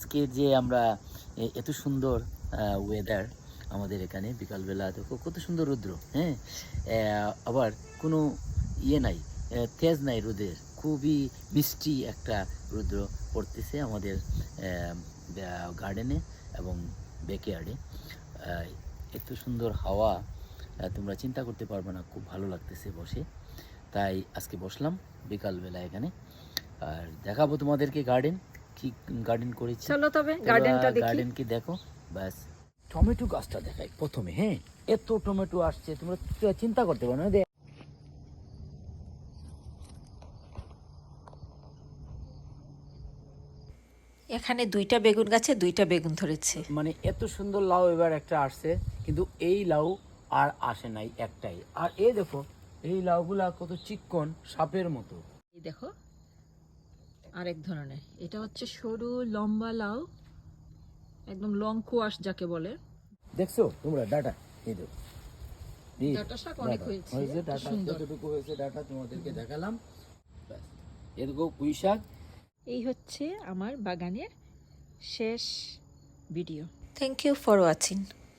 আজকে যে আমরা এত সুন্দর ওয়েদার আমাদের এখানে বিকালবেলা, দেখো কত সুন্দর রুদ্র হ্যাঁ? আবার কোনো ইয়ে নাই তেজ নাই রোদের খুবই মিষ্টি একটা রুদ্র পড়তেছে আমাদের গার্ডেনে এবং ব্যাকয়ার্ডে এত সুন্দর হাওয়া তোমরা চিন্তা করতে পারবে না, খুব ভালো লাগতেছে বসে। তাই আজকে বসলাম বিকালবেলা এখানে। আর দেখাবো তোমাদেরকে গার্ডেন কি গার্ডেন করেছি। চলো তবে গার্ডেনটা দেখি। গার্ডেন কি দেখো? ব্যাস। টমেটো গাছটা দেখাই প্রথমে হ্যাঁ? এত টমেটো আসছে তোমরা চিন্তা করতে পারো না এখানে দুইটা বেগুন গাছে দুইটা বেগুন ধরেছে। মানে এত সুন্দর লাউ এবার একটা আসছে কিন্তু এই লাউ আর আসে নাই একটাই। আর এই দেখো এই লাউগুলা কত চিকন সাপের মতো। এই দেখো আরেক ধরনের। এটা হচ্ছে সরু লম্বা লাউ একদম লং কোয়াশ যাকে বলে। দেখছ তোমরা ডাটা? এই দেখো এই ডাঁটা শাক অনেক। হয়েছে, ডাটা সুন্দর। যতটুকু হয়েছে ডাটা তোমাদেরকে দেখালাম। এরকম পুঁই শাক। এই হচ্ছে আমার বাগানের শেষ video thank you for watching